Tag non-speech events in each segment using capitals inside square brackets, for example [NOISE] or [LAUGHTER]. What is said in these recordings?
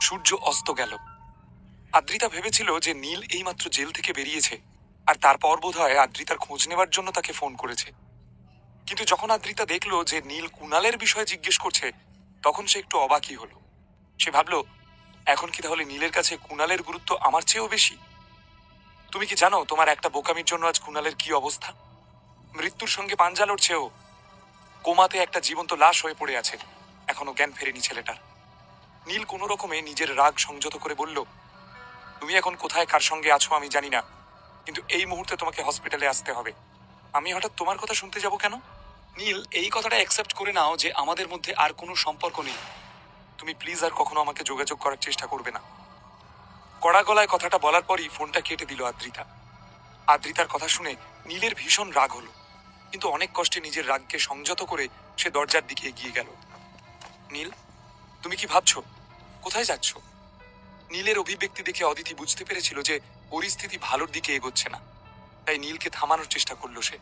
সূর্য অস্ত গেল। আদ্রিতা ভেবেছিল যে নীল এইমাত্র জেল থেকে বেরিয়েছে, আর তারপর বোধ হয় আদ্রিতার খোঁজ নেবার জন্য তাকে ফোন করেছে। কিন্তু যখন আদ্রিতা দেখল যে নীল কুণালের বিষয়ে জিজ্ঞেস করছে, তখন সে একটু অবাকই হলো। সে ভাবল, এখন কি তাহলে নীলের কাছে কুণালের গুরুত্ব আমার চেয়েও বেশি? তুমি কি জানো তোমার একটা বোকামির জন্য আজ কুণালের কি অবস্থা? মৃত্যুর সঙ্গে পাঞ্জা লড়ছেও কোমাতে একটা জীবন্ত লাশ হয়ে পড়ে আছে। এখনও জ্ঞান ফেরেনি ছেলেটার। নীল কোনো রকমে নিজের রাগ সংযত করে বলল, তুমি এখন কোথায়, কার সঙ্গে আছো আমি জানি না, কিন্তু এই মুহূর্তে তোমাকে হসপিটালে আসতে হবে। আমি হঠাৎ তোমার কথা শুনতে যাব কেন? নীল, এই কথাটা অ্যাকসেপ্ট করে নাও যে আমাদের মধ্যে আর কোনো সম্পর্ক নেই। তুমি প্লিজ আর কখনো আমাকে যোগাযোগ করার চেষ্টা করবে না। কড়া গলায় কথাটা বলার পরই ফোনটা কেটে দিল আদ্রিতা। আদ্রিতার কথা শুনে নীলের ভীষণ রাগ হলো, কিন্তু অনেক কষ্টে নিজের রাগকে সংযত করে সে দরজার দিকে এগিয়ে গেল। নীল তুমি কি ভাবছ? কোথায় যাচ্ছ? নীলের অভিব্যক্তি দেখে অদিতি বুঝতে পেরেছিল যে পরিস্থিতি ভালোর দিকে এগোচ্ছে না। তাই নীলকে থামানোর চেষ্টা করল সে।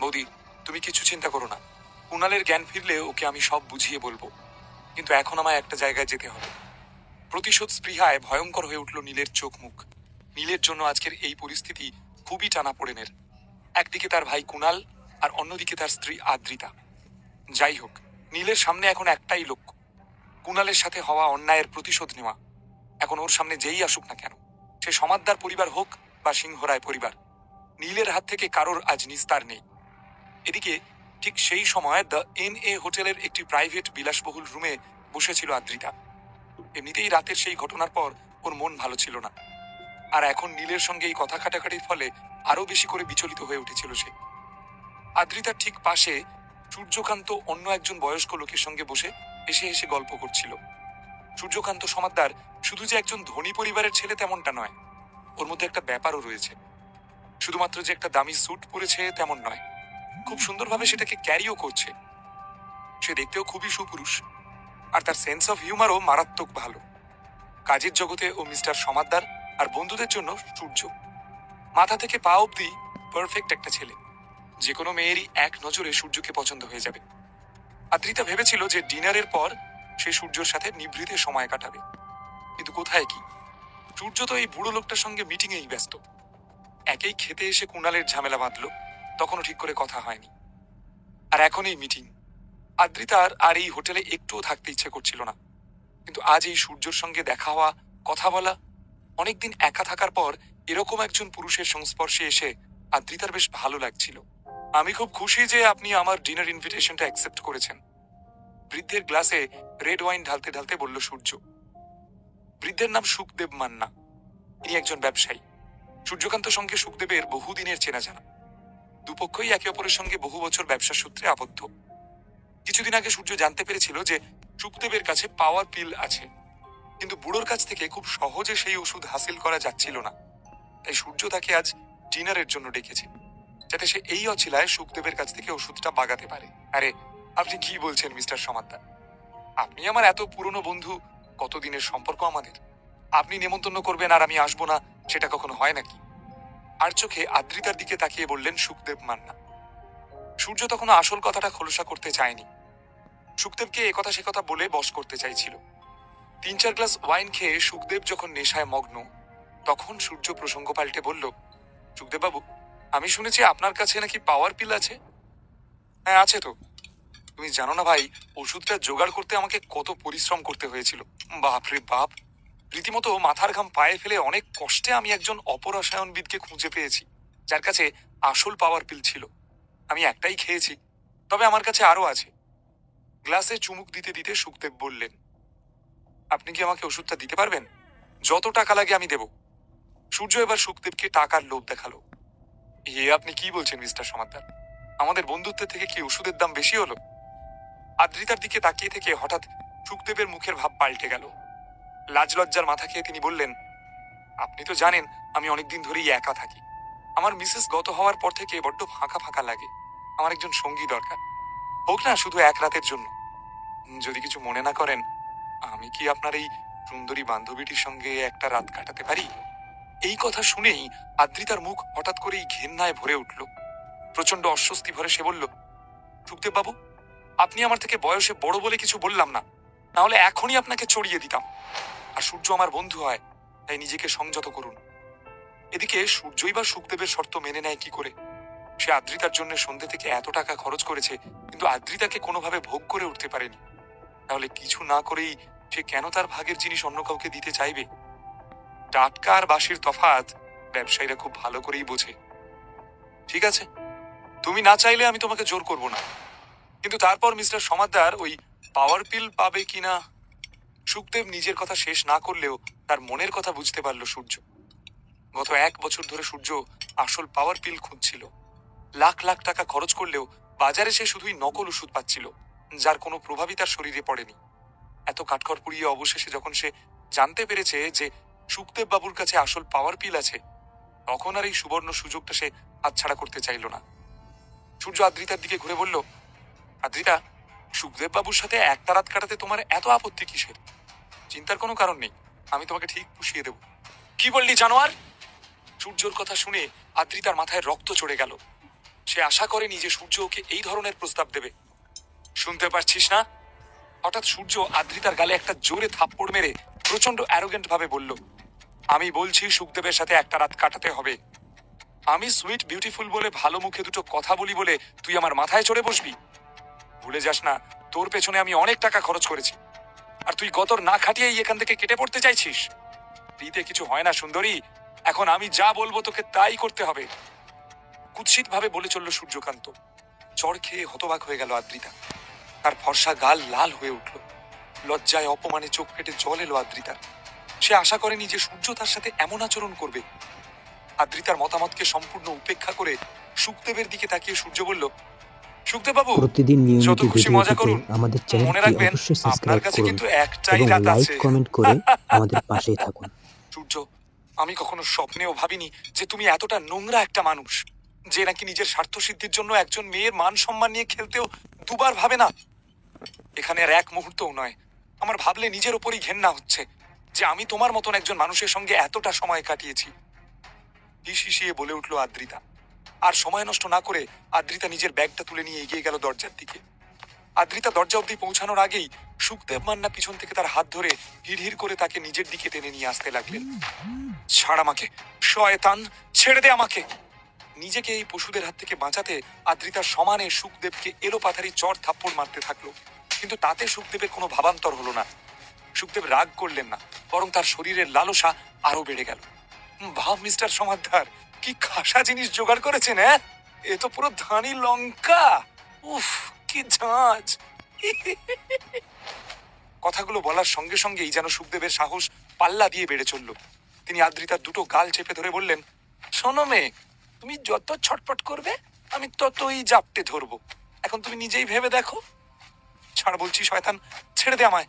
বৌদি, তুমি কিছু চিন্তা করো না। কুণালের জ্ঞান ফিরলে ওকে আমি সব বুঝিয়ে বলব। কিন্তু এখন আমায় একটা জায়গায় যেতে হবে। প্রতিশোধ স্পৃহায় ভয়ঙ্কর হয়ে উঠল নীলের চোখ মুখ। নীলের জন্য আজকের এই পরিস্থিতি খুবই টানা পড়েনের একদিকে তার ভাই কুণাল আর অন্যদিকে তার স্ত্রী আদ্রিতা। যাই হোক, নীলের সামনে এখন একটাই লক্ষ্য। কুণালের সাথে হওয়া অন্যায়ের প্রতিশোধ নেওয়া। এখন ওর সামনে যেই আসুক না কেন, সে সমাদদার পরিবার হোক বা সিংহরায় পরিবার, নীলের হাত থেকে কারোর আজ নিস্তার নেই। এদিকে ঠিক সেই সময় দ্য এন এ হোটেলের একটি প্রাইভেট বিলাসবহুল রুমে বসেছিল আদ্রিতা। এমনিতেই রাতের সেই ঘটনার পর ওর মন ভালো ছিল না। আর এখন নীলের সঙ্গে এই কথা কাটাকাটির ফলে আরও বেশি করে বিচলিত হয়ে উঠেছিল সে। আদ্রিতার ঠিক পাশে সূর্যকান্ত অন্য একজন বয়স্ক লোকের সঙ্গে বসে এসে এসে গল্প করছিল। সূর্যকান্ত সমাদ্দার শুধু যে একজন ধনী পরিবারের ছেলে তেমনটা নয়, ওর মধ্যে একটা ব্যাপারও রয়েছে। শুধুমাত্র যে একটা দামি স্যুট পরেছে তেমন নয়, খুব সুন্দরভাবে সেটাকে ক্যারিও করছে। সে দেখতেও খুবই সুপুরুষ, আর তার সেন্স অফ হিউমারও মারাত্মক ভালো। কাজের জগতে ও মিস্টার সমাদ্দার আর বন্ধুদের জন্য সূর্য। মাথা থেকে পা অব্দি পারফেক্ট একটা ছেলে। যে কোনো মেয়েরই এক নজরে সূর্যকে পছন্দ হয়ে যাবে। আদ্রিতা ভেবেছিল যে ডিনারের পর সে সূর্যর সাথে নিভৃতে সময় কাটাবে। কিন্তু কোথায় কি? সূর্য তো এই বুড়ো লোকটার সঙ্গে মিটিংয়েই ব্যস্ত। একেই খেতে এসে কুণালের ঝামেলা বাঁধলো, তখনও ঠিক করে কথা হয়নি। আর এখন এই মিটিং। আদ্রিতার আর এই হোটেলে একটুও থাকতে ইচ্ছে করছিল না। কিন্তু আজ এই সূর্যর সঙ্গে দেখা হওয়া, কথা বলা, অনেকদিন একা থাকার পর এরকম একজন পুরুষের সংস্পর্শে এসে আদ্রিতার বেশ ভালো লাগছিল। আমি খুব খুশি যে আপনি আমার ডিনার ইনভিটেশনটা অ্যাকসেপ্ট করেছেন। বৃদ্ধের গ্লাসে রেড ওয়াইন ঢালতে ঢালতে বলল সূর্য। বৃদ্ধের নাম সুখদেব মান্না। ইনি একজন ব্যবসায়ী। সূর্যকান্ত সঙ্গে সুখদেবের বহুদিনের চেনা জানা দুপক্ষই একে অপরের সঙ্গে বহু বছর ব্যবসা সূত্রে আবদ্ধ। কিছুদিন আগে সূর্য জানতে পেরেছিল যে সুখদেবের কাছে পাওয়ার পিল আছে। কিন্তু বুড়োর কাছ থেকে খুব সহজে সেই ওষুধ হাসিল করা যাচ্ছিল না। তাই সূর্য তাকে আজ ডিনারের জন্য ডেকেছে। যাতে সে এই অছিলায় সুখদেবের কাছ থেকে ওষুধটা বাগাতে পারে। আরে, আপনি কি বলছেন, মিস্টার সমাদ্দার আপনি আমার এত পুরনো বন্ধু, কতদিনের সম্পর্ক আমাদের? আপনি নেমন্তন্ন করবেন আর আমি আসব না, সেটা কখনো হয় নাকি? আর চোখে আদ্রিতার দিকে তাকিয়ে বললেন সুখদেব মান্না। সূর্য তখন আসল কথাটা খোলসা করতে চায়নি। সুখদেবকে একথা সে কথা বলে বস করতে চাইছিল। তিন চার গ্লাস ওয়াইন খেয়ে সুখদেব যখন নেশায় মগ্ন, তখন সূর্য প্রসঙ্গ পাল্টে বলল, সুখদেব বাবু আমি শুনেছি আপনার কাছে নাকি পাওয়ার পিল আছে। হ্যাঁ আছে তো। তুমি জানো না ভাই, ওষুধটা জোগাড় করতে আমাকে কত পরিশ্রম করতে হয়েছিল। বাপ রে বাপ। রীতিমতো মাথার ঘাম পায়ে ফেলে অনেক কষ্টে আমি একজন অপরসায়নবিদকে খুঁজে পেয়েছি, যার কাছে আসল পাওয়ার পিল ছিল। আমি একটাই খেয়েছি, তবে আমার কাছে আরও আছে। গ্লাসে চুমুক দিতে দিতে সুখদেব বললেন, আপনি কি আমাকে ওষুধটা দিতে পারবেন? যত টাকা লাগে আমি দেব। সূর্য এবার সুখদেবকে টাকার লোভ দেখাল। এ, আপনি কি বলছেন, মিস্টার সমাদ্দার আমাদের বন্ধুত্বের থেকে কি ওষুধের দাম বেশি হলো? আদ্রিতার দিকে তাকিয়ে থেকে হঠাৎ সুখদেবের মুখের ভাব পাল্টে গেল। লাজ লজ্জার মাথা খেয়ে তিনি বললেন, আপনি তো জানেন, আমি অনেকদিন ধরেই একা থাকি। আমার মিসেস গত হওয়ার পর থেকে বড্ড ফাঁকা ফাঁকা লাগে। আমার একজন সঙ্গী দরকার। হোক না, শুধু এক রাতের জন্য। যদি কিছু মনে না করেন, আমি কি আপনার এই সুন্দরী বান্ধবীটির সঙ্গে একটা রাত কাটাতে পারি? এই কথা শুনেই আদ্রিতার মুখ হঠাৎ করেই ঘেন্নায় ভরে উঠল। প্রচণ্ড অস্বস্তি ভরে সে বলল, সুখদেব বাবু, আপনি আমার থেকে বয়সে বড় বলে কিছু বললাম না। না হলে এখনই আপনাকে চড়িয়ে দিতাম। আর সূর্য আমার বন্ধু হয়, তাই নিজেকে সংযত করুন। এদিকে সূর্যই বা সুখদেবের শর্ত মেনে নেয় কি করে? সে আদ্রিতার জন্য সন্ধ্যে থেকে এত টাকা খরচ করেছে, কিন্তু আদ্রিতাকে কোনোভাবে ভোগ করে উঠতে পারেনি। তাহলে কিছু না করেই সে কেন তার ভাগের জিনিস অন্য কাউকে দিতে চাইবে? টাটকা আর বাসির তফাৎ ব্যবসায়ীরা খুব ভালো করেই বোঝে। ঠিক আছে? তুমি না চাইলে আমি তোমাকে জোর করব না। কিন্তু তারপর মিস্টার সমাদার ওই পাওয়ার পিল পাবে কিনা সুখদেব নিজের কথা শেষ না করলেও তার মনের কথা বুঝতে পারল সূর্য। গত এক বছর ধরে সূর্য আসল পাওয়ার পিল খুঁজছিল। লাখ লাখ টাকা খরচ করলেও বাজারে সে শুধুই নকল ওষুধ পাচ্ছিল, যার কোনো প্রভাবই তার শরীরে পড়েনি। এত কাঠখড় পুড়িয়ে অবশেষে যখন সে জানতে পেরেছে যে সুখদেব বাবুর কাছে আসল পাওয়ার পিল আছে। তখন আর এই সুবর্ণ সুযোগটা সে হাতছাড়া করতে চাইল না। সূর্য আদ্রিতার দিকে ঘুরে বলল, আদ্রিতা, সুখদেব বাবুর সাথে একটা রাত কাটাতে তোমার এত আপত্তি কিসের? চিন্তার কোনো কারণ নেই, আমি তোমাকে ঠিক পুষিয়ে দেব। কি বললি, জানোয়ার? সূর্যর কথা শুনে আদ্রিতার মাথায় রক্ত চড়ে গেল। সে আশা করেনি যে সূর্য ওকে এই ধরনের প্রস্তাব দেবে। শুনতে পারছিস না? হঠাৎ সূর্য আদ্রিতার গালে একটা জোরে থাপ্পড় মেরে প্রচণ্ড অ্যারোগেন্ট ভাবে বলল আমি বলছি সুখদেবের সাথে একটা রাত কাটাতে হবে। আমি সুইট বিউটিফুল বলে ভালো মুখে দুটো কথা বলি বলে তুই আমার মাথায় চড়ে বসবি। ভুলে যাস না, তোর পেছনে আমি অনেক টাকা খরচ করেছি। আর তুই গতর না খাটিয়েই এখান থেকে কেটে পড়তে চাইছিস। ফ্রিতে কিছু হয় না, সুন্দরী। এখন আমি যা বলব তোকে তাই করতে হবে। কুৎসিত ভাবে বলে চলল সূর্যকান্ত। চড় খেয়ে হতবাক হয়ে গেল আদ্রিতা। তার ফর্সা গাল লাল হয়ে উঠল। লজ্জায় অপমানে চোখ ফেটে জল এলো আদ্রিতার। সে আশা করেনি যে সূর্য তার সাথে এমন আচরণ করবে। আদ্রিতার মতামতকে সম্পূর্ণ উপেক্ষা করে সুখদেবের দিকে তাকিয়ে সূর্য বলল সুখদেব বাবু প্রতিদিন নিয়মিত ভিডিও মজা পেতে করুন। আমাদের চ্যানেলটি অবশ্যই সাবস্ক্রাইব করুন এবং লাইক কমেন্ট করে [LAUGHS] আমাদের পাশেই থাকুন। সূর্য আমি কখনো স্বপ্নেও ভাবিনি যে তুমি এতটা নোংরা একটা মানুষ যে নাকি নিজের স্বার্থ সিদ্ধির জন্য একজন মেয়ের মান সম্মান নিয়ে খেলতেও দুবার ভাবে না। এখানে আর এক মুহূর্তও নয় আমার ভাবলে নিজের ওপরই ঘেন্না হচ্ছে। যে আমি তোমার মতন একজন মানুষের সঙ্গে এতটা সময় কাটিয়েছি। হিসিয়ে বলে উঠল আদ্রিতা। আর সময় নষ্ট না করে আদ্রিতা নিজের ব্যাগটা তুলে নিয়ে এগিয়ে গেল দরজার দিকে। আদ্রিতা দরজা অব্দি পৌঁছানোর আগেই সুখদেব মান্না পিছন থেকে তার হাত ধরে হিড় করে তাকে নিজের দিকে টেনে নিয়ে আসতে লাগলেন। ছাড় আমাকে, শয়তান, ছেড়ে দে আমাকে। নিজেকে এই পশুদের হাত থেকে বাঁচাতে আদ্রিতা সমানে সুখদেবকে এলো পাথারি চর থাপ্পড় মারতে থাকল। কিন্তু তাতে সুখদেবের কোনো ভাবান্তর হলো না। সুখদেব রাগ করলেন না, বরং তার শরীরের লালসা আরও বেড়ে গেল। ভাব, মিস্টার সমাদ্দার, কি খাসা জিনিস জোগাড় করেছেন হ্যাঁ? এ তো পুরো ধানি লঙ্কা। উফ, কি ঝাঁজ। [LAUGHS] কথাগুলো বলার সঙ্গে সঙ্গেই যেন সুখদেবের সাহস পাল্লা দিয়ে বেড়ে চলল। তিনি আদ্রিতার দুটো গাল চেপে ধরে বললেন, শোনো মেয়ে, তুমি যত ছটপট করবে, আমি ততই জাপটে ধরবো। এখন তুমি নিজেই ভেবে দেখো। ছাড় বলছি, শয়তান, ছেড়ে দে আমায়।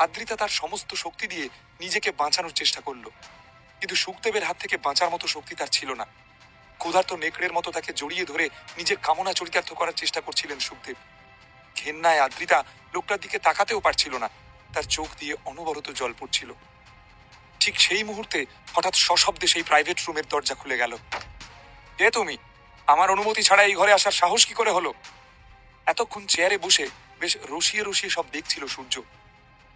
আদ্রিতা তার সমস্ত শক্তি দিয়ে নিজেকে বাঁচানোর চেষ্টা করল। কিন্তু সুখদেবের হাত থেকে বাঁচার মতো শক্তি তার ছিল না। ক্ষুধার্ত নেকড়ের মতো তাকে জড়িয়ে ধরে নিজের কামনা চরিতার্থ করার চেষ্টা করছিলেন সুখদেব। ঘেন্নায় আদ্রিতা লোকটার দিকে তাকাতেও পারছিল না। তার চোখ দিয়ে অনবরত জল পড়ছিল। ঠিক সেই মুহূর্তে হঠাৎ সশব্দে সেই প্রাইভেট রুমের দরজা খুলে গেল। কে তুমি? আমার অনুমতি ছাড়া এই ঘরে আসার সাহস কি করে হলো? এতক্ষণ চেয়ারে বসে বেশ রসিয়ে রসিয়ে সব দেখছিল সূর্য।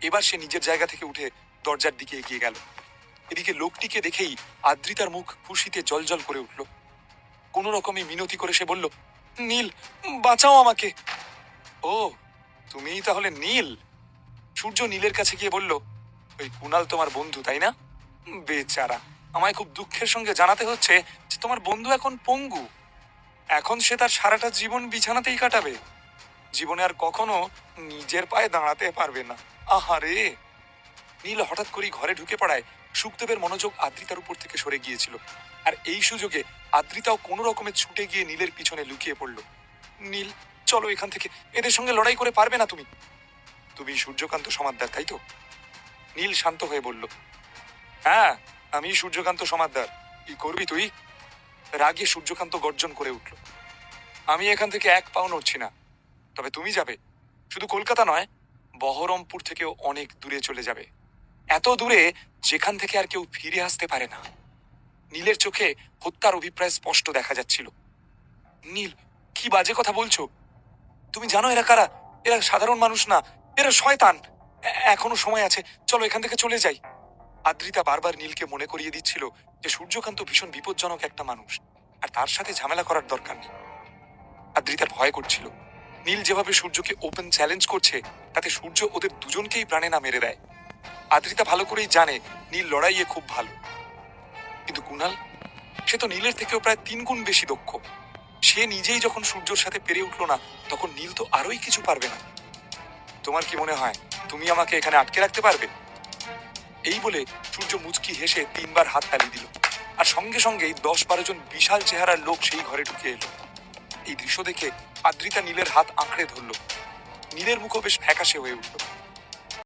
এবার সে নিজের জায়গা থেকে উঠে দরজার দিকে এগিয়ে গেল। এদিকে লোকটিকে দেখেই আদ্রিতার মুখ খুশিতে জলজল করে উঠল। কোনো রকমে মিনতি করে সে বলল, নীল, বাঁচাও আমাকে। ও, তুমিই তাহলে নীল? সূর্য নীলের কাছে গিয়ে বলল, ওই কুনাল তোমার বন্ধু, তাই না? বেচারা, আমায় খুব দুঃখের সঙ্গে জানাতে হচ্ছে যে তোমার বন্ধু এখন পঙ্গু। এখন সে তার সারাটা জীবন বিছানাতেই কাটাবে। জীবনে আর কখনো নিজের পায়ে দাঁড়াতে পারবে না। আহারে! নীল হঠাৎ করেই ঘরে ঢুকে পড়ায় সুখদেবের মনোযোগ আদ্রিতার উপর থেকে সরে গিয়েছিল। আর এই সুযোগে আদ্রিতাও কোনো রকমে ছুটে গিয়ে নীলের পিছনে লুকিয়ে পড়ল। নীল, চলো এখান থেকে। এদের সঙ্গে লড়াই করে পারবে না তুমি। তুমি সূর্যকান্ত সমাদ্দার, তাই তো? নীল শান্ত হয়ে বলল হ্যাঁ আমি সূর্যকান্ত সমাদ্দার। কি করবি তুই? রাগে সূর্যকান্ত গর্জন করে উঠল, আমি এখান থেকে এক পাও নড়ছি না। তবে তুমি যাবে। শুধু কলকাতা নয় বহরমপুর থেকেও অনেক দূরে চলে যাবে। এত দূরে যেখান থেকে আর কেউ ফিরে আসতে পারে না। নীলের চোখে হত্যার অভিপ্রায় স্পষ্ট দেখা যাচ্ছিল। নীল, কি বাজে কথা বলছো? তুমি জানো এরা কারা? এরা সাধারণ মানুষ না, এরা শয়তান। এখনও সময় আছে, চলো এখান থেকে চলে যাই। আদ্রিতা বারবার নীলকে মনে করিয়ে দিচ্ছিল যে সূর্যকান্ত ভীষণ বিপজ্জনক একটা মানুষ, আর তার সাথে ঝামেলা করার দরকার নেই। আদ্রিতার ভয় করছিল। নীল যেভাবে সূর্যকে ওপেন চ্যালেঞ্জ করছে, তাতে সূর্য ওদের দুজনকেই প্রাণে না মেরে দেয়। আদ্রিতা ভালো করেই জানে নীল লড়াইয়ে খুব ভালো। কিন্তু কুণাল, সে তো নীলের থেকেও প্রায় তিন গুণ বেশি দক্ষ। সে নিজেই যখন সূর্যর সাথে পেরে উঠল না, তখন নীল তো আরোই কিছু পারবে না। তোমার কি মনে হয়, তুমি আমাকে এখানে আটকে রাখতে পারবে? এই বলে সূর্য মুচকি হেসে তিনবার হাত তালি দিল। আর সঙ্গে সঙ্গেই দশ বারো জন বিশাল চেহারার লোক সেই ঘরে ঢুকে এলো। এই দৃশ্য দেখে আদ্রিতা নীলের হাত আঁকড়ে ধরল। নীলের মুখও বেশ ফ্যাকাশে হয়ে উঠল।